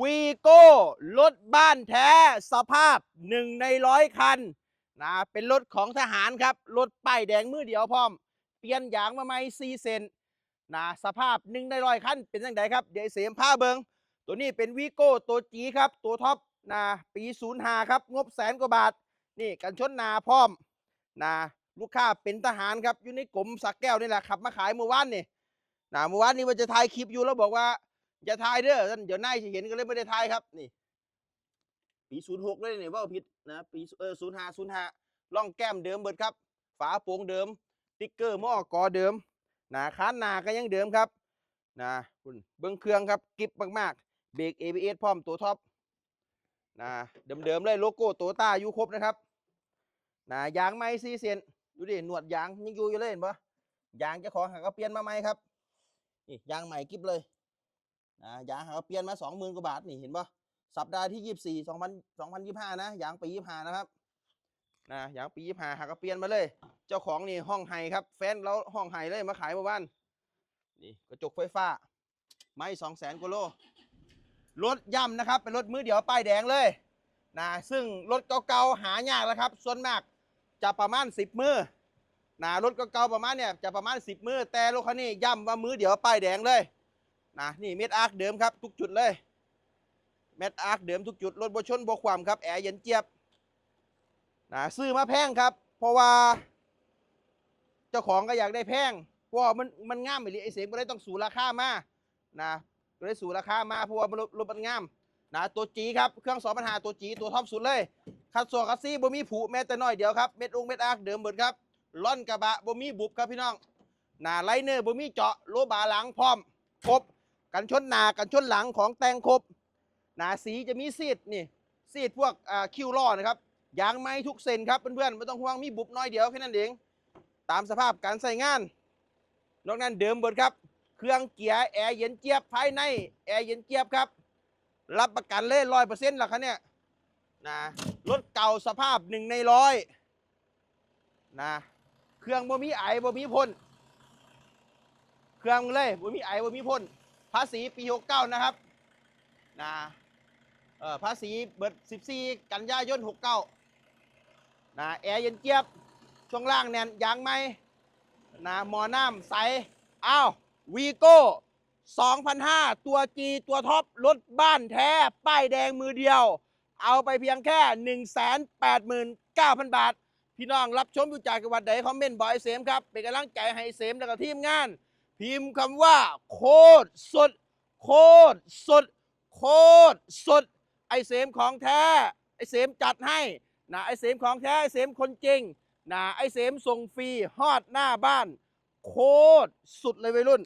วีโก้รถบ้านแท้สภาพหนึ่งในร้อยคันนะเป็นรถของทหารครับ รถป้ายแดงมือเดียวพร้อม เปลี่ยนยางมาใหม่ซีเซนนะสภาพหนึ่งในร้อยคันเป็นยังไงครับ เดี๋ยวเสียมผ้าเบิงตัวนี้เป็นวีโก้ตัวจีครับ ตัวท็อปนะปี05ครับ งบแสนกว่าบาท นี่กันชนหนาพร้อมนะลูกค้าเป็นทหารครับอยู่ในกรมสักแก้วนี่แหละขับ มาขายเมื่อวานนี่นะเมื่อวานนี้ว่าจะถ่ายคลิปอยู่แล้วบอกว่า อย่าทายเด้อท่านเดี๋ยวนายจะเห็นก็เลยไม่ได้ทายครับนี่ ปีศูนย์หกเลยนี่ว่าผิดนะปีเออศูนย์ห้าศูนย์ห้าล่องแก้มเดิมเบิดครับ ฝาโป่งเดิมติ๊กเกอร์หม้อกอเดิมหนาค้านหนาก็ยังเดิมครับนะคุณเบิ้งเครื่องครับกริบมากๆเบรก ABS พร้อมตัวท็อปนะเดิมๆเลยโลโก้โตต้าอยู่ครบนะครับนะยางไม้ซีเซนดูดิหนวดยางยังอยู่อยู่เลยเห็นปะยางจะขอหาก็เปลี่ยนมาใหม่ครับนี่ยางใหม่กริบเลย นะยางหาเปลี่ยนมาสองหมื่นกว่าบาทนี่เห็นปะสัปดาห์ที่ยี่สิบสี่สองพันสองพันยี่ห้านะยางปียี่ห้านะครับนะยางปียี่ห้าหากเปลี่ยนมาเลย เจ้าของนี่ห้องไห้ครับ แฟนเราห้องไห้เลยมาขายเมื่อวานนี่กระจกไฟฟ้า ไม้สองแสนกว่าโลรถย่ำนะครับ เป็นรถมือเดียวป้ายแดงเลยนะซึ่งรถเก่าๆหายากแล้วครับ ส่วนมากจะประมาณสิบมือนะรถเก่าๆประมาณเนี่ยจะประมาณสิบมือแต่รถคันนี้ย่ำว่ามือเดียวป้ายแดงเลย นะนี่เม็ดอาร์คเดิมครับทุกจุดเลยเม็ดอาร์คเดิมทุกจุดรถบชนบความครับแอร์เย็นเจี๊ยบนะซื้อมาแพงครับ เพราะว่า เจ้าของก็อยากได้แพงเพราะมันมันงามไปเลยไอเสียงก็เลยต้องสูงราคามานะก็เลยสูงราคามาเพราะว่ามันรถรถมันงามนะตัวจีครับเครื่องสองปัญหาตัวจีตัวท็อปสุดเลยคัดโซคัสซี่บ่มีผูแม้แต่น้อยเดียวครับเม็ดองเม็ดอาร์คเดิมเบิดครับล่อนกระบะบ่มีบุบครับพี่น้องนะไลเนอร์บ่มีเจาะโลบาหลังพร้อมครบ กันชนหนากันชนหลังของแตงครบหนาสีจะมีซีดนี่ซีดพวกคิวล่อนะครับยางไม้ทุกเซนครับเพื่อนๆไม่ต้องห่วงมีบุบน้อยเดียวแค่นั้นเองตามสภาพการใส่งาน นอกนั้นเดิมเบิดครับ เครื่องเกียร์แอร์เย็นเจี๊ยบภายในแอร์เย็นเจี๊ยบครับ รับประกันเลยร้อยเปอร์เซ็นต์ละครับเนี่ยนะรถเก่าสภาพหนึ่งในร้อยนะเครื่องบ่มีไอบ่มีพ่นเครื่องเลยบ่มีไอบ่มีพ่น ภาษีปี 69 นะครับนะเอ่อภาษีเบิด 14 กันยายน 69นะแอร์เย็นเจี๊ยบ ช่วงล่างแน่นยางไหมนะหมอน้ำใส อ้าววีโก้2,500ตัวจีตัวท็อปรถบ้านแท้ ป้ายแดงมือเดียว เอาไปเพียงแค่ 189,000 บาท พี่น้องรับชมอยู่จากจังหวัดใดคอมเมนต์บอยเสมครับ เป็นกำลังใจให้เสมแล้วก็ทีมงาน พิมพ์คำว่า โคตรสด โคตรสด โคตรสด ไอเสมของแท้ ไอเสมจัดให้นะไอเสมของแท้ไอเสมคนจริงนะไอเสมส่งฟรีฮอดหน้าบ้าน โคตรสุดเลยวัยรุ่น